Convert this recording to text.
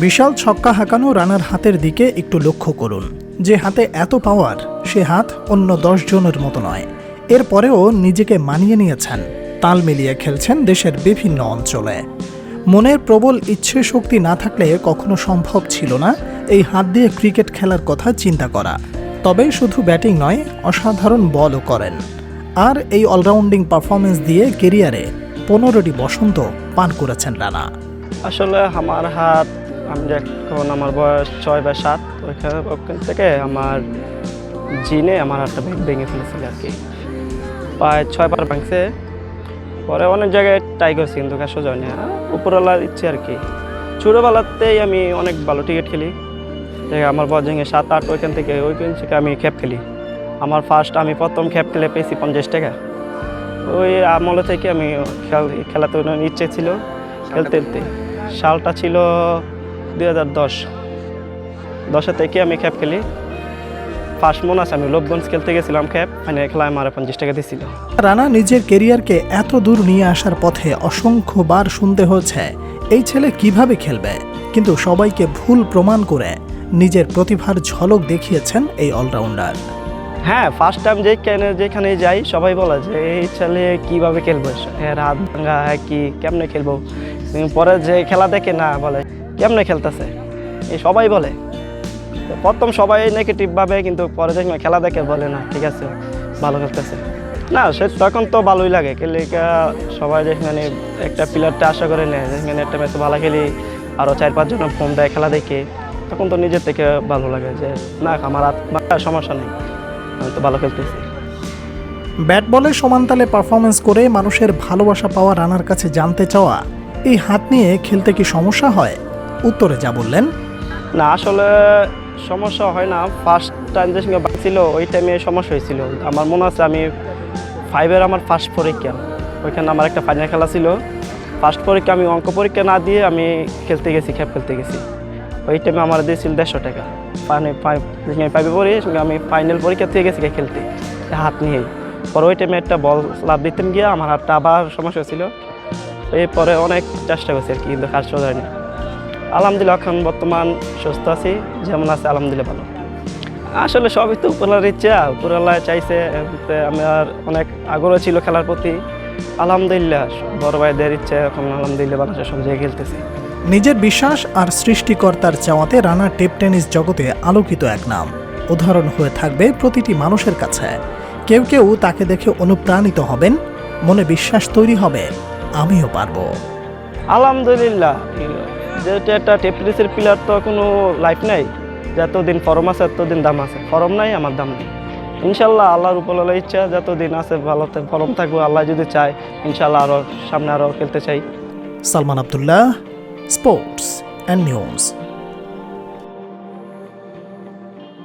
বিশাল ছক্কা হাঁকানো রানার হাতের দিকে একটু লক্ষ্য করুন। যে হাতে এত পাওয়ার সে হাত অন্য দশ জনের মতো নয়। এরপরেও নিজেকে মানিয়ে নিয়েছেন। তাল মিলিয়ে খেলছেন দেশের বিভিন্ন অঞ্চলে। মনের প্রবল ইচ্ছে শক্তি না থাকলে কখনো সম্ভব ছিল না এই হাত দিয়ে ক্রিকেট খেলার কথা চিন্তা করা। তবে শুধু ব্যাটিং নয়, অসাধারণ বলও করেন। আর এই অলরাউন্ডিং পারফরমেন্স দিয়ে কেরিয়ারে পনেরোটি বসন্ত পান করেছেন রানা। আসলে আমার হাত আমি যখন আমার বয়স ছয় বা সাত ওইখানে ওখান থেকে আমার জিনে আমার হাতটা ভেঙে ফেলেছিল আর কি। প্রায় ছয় বার ভাঙছে। পরে অনেক জায়গায় ট্রাই করছি কিন্তু হয়নি। আর উপরওয়ালার ইচ্ছে আর কি। ছোটোবেলাতেই আমি অনেক ভালো ক্রিকেট খেলি। আমার বয়স ভেঙে সাত আট ওইখান থেকে ওইখান থেকে আমি খ্যাপ খেলি। আমার ফার্স্ট আমি প্রথম খ্যাপ খেলে পেয়েছি পঞ্চাশ টাকা। ওই আমলে থেকে আমি খেল খেলাতে ইচ্ছে ছিল খেলতে খেলতে। সালটা ছিল দুই হাজার দশ। দশে থেকে আমি খ্যাপ খেলি। ফার্স্ট মনে আছে আমি লোকগঞ্জ খেলতে গেছিলাম খ্যাপ ফাইনাল খেলায় আমার পঞ্চাশ টাকা দিয়েছিল রানা নিজের কেরিয়ারকে এত দূর নিয়ে আসার পথে অসংখ্যবার শুনতে হয়েছে এই ছেলে কীভাবে খেলবে? কিন্তু সবাইকে ভুল প্রমাণ করে নিজের প্রতিভার ঝলক দেখিয়েছেন এই অলরাউন্ডার হ্যাঁ ফার্স্ট টাইম যেখানে যেখানে যাই সবাই বলে যে এই ছেলে কীভাবে খেলব? এর হাত ভাঙা হ্যাঁ কি কেমনে খেলব? পরে যে খেলা দেখে না বলে কেমনে খেলতেছে? এই সবাই বলে। প্রথম সবাই নেগেটিভ ভাবে, কিন্তু পরে যখন খেলা দেখে বলে, না, ঠিক আছে, ভালো খেলতেছে। না, সে তখন তো ভালোই লাগে। খেলে কা- সবাই যেখানে একটা প্লেয়ারটা আশা করে নেয় যেখানে একটা ম্যাচে ভালো খেলি আরও চার পাঁচজন ফোন দেয় খেলা দেখে। তখন তো নিজের থেকে ভালো লাগে যে, না, আমার ভাঙা সমস্যা নেই, আমি তো ভালো খেলতেছি। ব্যাট বলে সমানতালে পারফরমেন্স করে মানুষের ভালোবাসা পাওয়া রানার কাছে জানতে চাওয়া, এই হাত নিয়ে খেলতে কি সমস্যা হয়? উত্তরে যা বললেন। না, আসলে সমস্যা হয় না। ফার্স্ট টাইম যে সঙ্গে ছিল, ওই টাইমে সমস্যা হয়েছিল। আমার মনে আছে আমি ফাইভের আমার ফার্স্ট পরীক্ষা। ওইখানে আমার একটা ফাইনাল খেলা ছিল। ফার্স্ট পরীক্ষা আমি অঙ্ক পরীক্ষা না দিয়ে আমি খেলতে গেছি, খেপ খেলতে গেছি। ওই টাইমে আমার দিয়েছিল দেড়শো টাকা। ফাইনাল ফাইভ পড়ি আমি ফাইনাল পরীক্ষা থেকে গেছি খেলতে। হাত নিয়েই পরে ওই টাইমে একটা বল লাভ দিতাম গিয়ে, আমার হাতটা আবার সমস্যা ছিল এরপরে অনেক চেষ্টা করছি আর কি, কিন্তু কাজ সোজা হয়নি। আলহামদুলিল্লাহ এখন বর্তমান সুস্থ আছি যেমন আছে আলহামদুলিল্লাহ ভালো। আসলে সবই তো উপরওয়ালার ইচ্ছা উপরওয়ালা চাইছে আমার অনেক আগ্রহ ছিল খেলার প্রতি। আলহামদুলিল্লাহ বড় ভাইদের ইচ্ছা এখন আলহামদুলিল্লাহ বাংলাদেশের সব জায়গায় খেলতেছি। নিজের বিশ্বাস আর সৃষ্টিকর্তার চাওয়াতে রানা টেপ টেনিস জগতে আলোকিত এক নাম। উদাহরণ হয়ে থাকবে প্রতিটি মানুষের কাছে। কেউ কেউ তাকে দেখে অনুপ্রাণিত হবেন মনে বিশ্বাস তৈরি হবে আমিও পারব। আলহামদুলিল্লাহ। যেহেতু একটা টেপ্রিসের পিলার তো কোনো লাইফ নাই, যতদিন ফরম আছে ততদিন দাম আছে। ফরম নাই, আমার দাম নেই। ইনশাল্লাহ আল্লাহর উপর ইচ্ছা, যতদিন আছে ভালো ফরম থাকব, আল্লাহ যদি চায়, ইনশাল্লাহ আরও সামনে আরও খেলতে চাই। Salman Abdullah, sports and news.